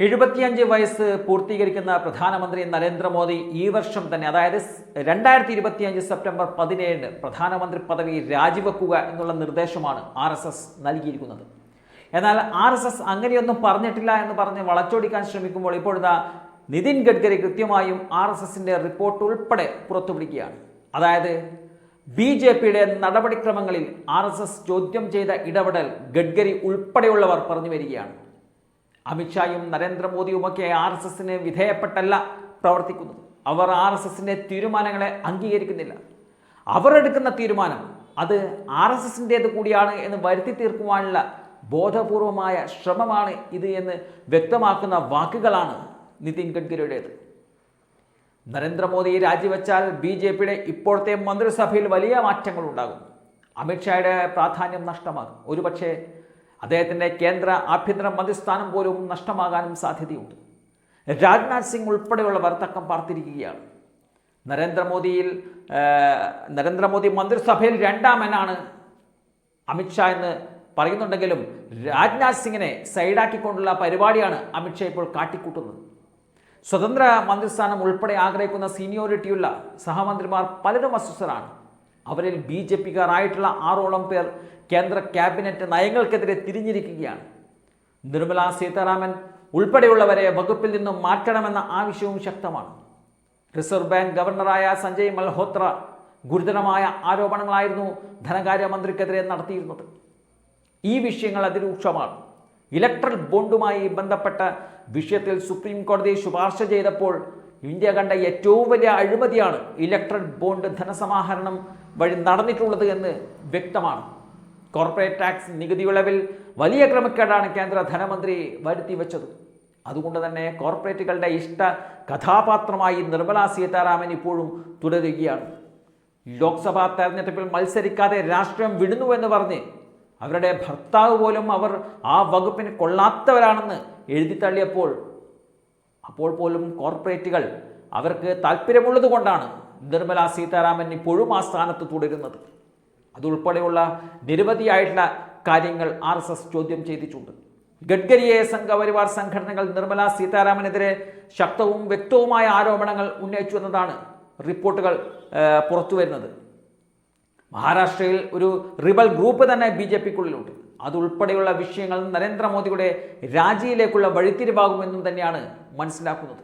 എഴുപത്തിയഞ്ച് വയസ്സ് പൂർത്തീകരിക്കുന്ന പ്രധാനമന്ത്രി നരേന്ദ്രമോദി ഈ വർഷം തന്നെ അതായത് രണ്ടായിരത്തി ഇരുപത്തിയഞ്ച് സെപ്റ്റംബർ പതിനേഴിന് പ്രധാനമന്ത്രി പദവി രാജിവെക്കുക എന്നുള്ള നിർദ്ദേശമാണ് ആർ എസ് എസ് നൽകിയിരിക്കുന്നത്. എന്നാൽ ആർ എസ് എസ് അങ്ങനെയൊന്നും പറഞ്ഞിട്ടില്ല എന്ന് പറഞ്ഞ് വളച്ചൊടിക്കാൻ ശ്രമിക്കുമ്പോൾ ഇപ്പോഴത്തെ നിതിൻ ഗഡ്കരി കൃത്യമായും ആർ എസ് എസിന്റെ റിപ്പോർട്ട് ഉൾപ്പെടെ പുറത്തുപിടിക്കുകയാണ് അതായത് ബി ജെ പിയുടെ നടപടിക്രമങ്ങളിൽ ആർ എസ് എസ് ചോദ്യം ചെയ്ത ഇടപെടൽ ഗഡ്കരി ഉൾപ്പെടെയുള്ളവർ പറഞ്ഞു വരികയാണ്. അമിത്ഷായും നരേന്ദ്രമോദിയുമൊക്കെ ആർ എസ് എസിന് വിധേയപ്പെട്ടല്ല പ്രവർത്തിക്കുന്നത്. അവർ ആർ എസ് എസിന്റെ തീരുമാനങ്ങളെ അംഗീകരിക്കുന്നില്ല. അവർ എടുക്കുന്ന തീരുമാനം അത് ആർ എസ് എസിന്റേത് കൂടിയാണ് എന്ന് വരുത്തി തീർക്കുവാനുള്ള ബോധപൂർവമായ ശ്രമമാണ് ഇത് എന്ന് വ്യക്തമാക്കുന്ന വാക്കുകളാണ് നിതിൻ ഗഡ്കരിയുടേത്. നരേന്ദ്രമോദി രാജിവെച്ചാൽ ബി ജെ പിയുടെ ഇപ്പോഴത്തെ മന്ത്രിസഭയിൽ വലിയ മാറ്റങ്ങളുണ്ടാകും. അമിത്ഷായുടെ പ്രാധാന്യം നഷ്ടമാകും. ഒരുപക്ഷെ അദ്ദേഹത്തിന്റെ കേന്ദ്ര ആഭ്യന്തര മന്ത്രിസ്ഥാനം പോലും നഷ്ടമാകാനും സാധ്യതയുണ്ട്. രാജ്നാഥ് സിംഗ് ഉൾപ്പെടെയുള്ളവർ തക്കം പാർത്തിരിക്കുകയാണ്. നരേന്ദ്രമോദിയിൽ നരേന്ദ്രമോദി മന്ത്രിസഭയിൽ രണ്ടാമനാണ് അമിത്ഷാ എന്ന് പറയുന്നുണ്ടെങ്കിലും രാജ്നാഥ് സിംഗിനെ സൈഡാക്കിക്കൊണ്ടുള്ള പരിപാടിയാണ് അമിത്ഷാ ഇപ്പോൾ കാട്ടിക്കൂട്ടുന്നത്. സ്വതന്ത്ര മന്ത്രിസ്ഥാനം ഉൾപ്പെടെ ആഗ്രഹിക്കുന്ന സീനിയോറിറ്റിയുള്ള സഹമന്ത്രിമാർ പലരും അസ്വസ്ഥരാണ്. അവരിൽ ബി ജെ പിക്കാരായിട്ടുള്ള ആറോളം പേർ കേന്ദ്ര ക്യാബിനറ്റ് നയങ്ങൾക്കെതിരെ തിരിഞ്ഞിരിക്കുകയാണ്. നിർമ്മല സീതാരാമൻ ഉൾപ്പെടെയുള്ളവരെ വകുപ്പിൽ നിന്നും മാറ്റണമെന്ന ആവശ്യവും ശക്തമാണ്. റിസർവ് ബാങ്ക് ഗവർണറായ സഞ്ജയ് മൽഹോത്ര ഗുരുതരമായ ആരോപണങ്ങളായിരുന്നു ധനകാര്യമന്ത്രിക്കെതിരെ നടത്തിയിരുന്നത്. ഈ വിഷയങ്ങൾ അതിരൂക്ഷമാണ്. ഇലക്ട്രൽ ബോണ്ടുമായി ബന്ധപ്പെട്ട വിഷയത്തിൽ സുപ്രീം കോടതി ശുപാർശ ചെയ്തപ്പോൾ ഇന്ത്യ കണ്ട ഏറ്റവും വലിയ അഴിമതിയാണ് ഇലക്ട്രിക് ബോണ്ട് ധനസമാഹരണം വഴി നടന്നിട്ടുള്ളത് എന്ന് വ്യക്തമാണ്. കോർപ്പറേറ്റ് ടാക്സ് നികുതി ഇളവിൽ വലിയ ക്രമക്കേടാണ് കേന്ദ്ര ധനമന്ത്രി വരുത്തി വെച്ചത്. അതുകൊണ്ട് തന്നെ കോർപ്പറേറ്റുകളുടെ ഇഷ്ട കഥാപാത്രമായി നിർമ്മല സീതാരാമൻ ഇപ്പോഴും തുടരുകയാണ്. ലോക്സഭാ തെരഞ്ഞെടുപ്പിൽ മത്സരിക്കാതെ രാഷ്ട്രീയം വിടുന്നുവെന്ന് പറഞ്ഞ് അവരുടെ ഭർത്താവ് പോലും അവർ ആ വകുപ്പിന് കൊള്ളാത്തവരാണെന്ന് എഴുതി തള്ളിയപ്പോൾ അപ്പോൾ പോലും കോർപ്പറേറ്റുകൾ അവർക്ക് താല്പര്യമുള്ളത് കൊണ്ടാണ് നിർമ്മല സീതാരാമൻ ഇപ്പോഴും ആ സ്ഥാനത്ത് തുടരുന്നത്. അതുൾപ്പെടെയുള്ള നിരവധിയായിട്ടുള്ള കാര്യങ്ങൾ ആർ എസ് എസ് ചോദ്യം ചെയ്തിട്ടുണ്ട്. ഗഡ്കരിയെ സംഘപരിവാർ സംഘടനകൾ നിർമ്മല സീതാരാമനെതിരെ ശക്തവും വ്യക്തവുമായ ആരോപണങ്ങൾ ഉന്നയിച്ചു എന്നതാണ് റിപ്പോർട്ടുകൾ പുറത്തു വരുന്നത് മഹാരാഷ്ട്രയിൽ ഒരു റിബൽ ഗ്രൂപ്പ് തന്നെ ബി ജെ പിക്കുള്ളിലുണ്ട്. അതുൾപ്പെടെയുള്ള വിഷയങ്ങൾ നരേന്ദ്രമോദിയുടെ രാജിയിലേക്കുള്ള വഴിത്തിരിവാകുമെന്നും തന്നെയാണ് മനസ്സിലാക്കുന്നത്.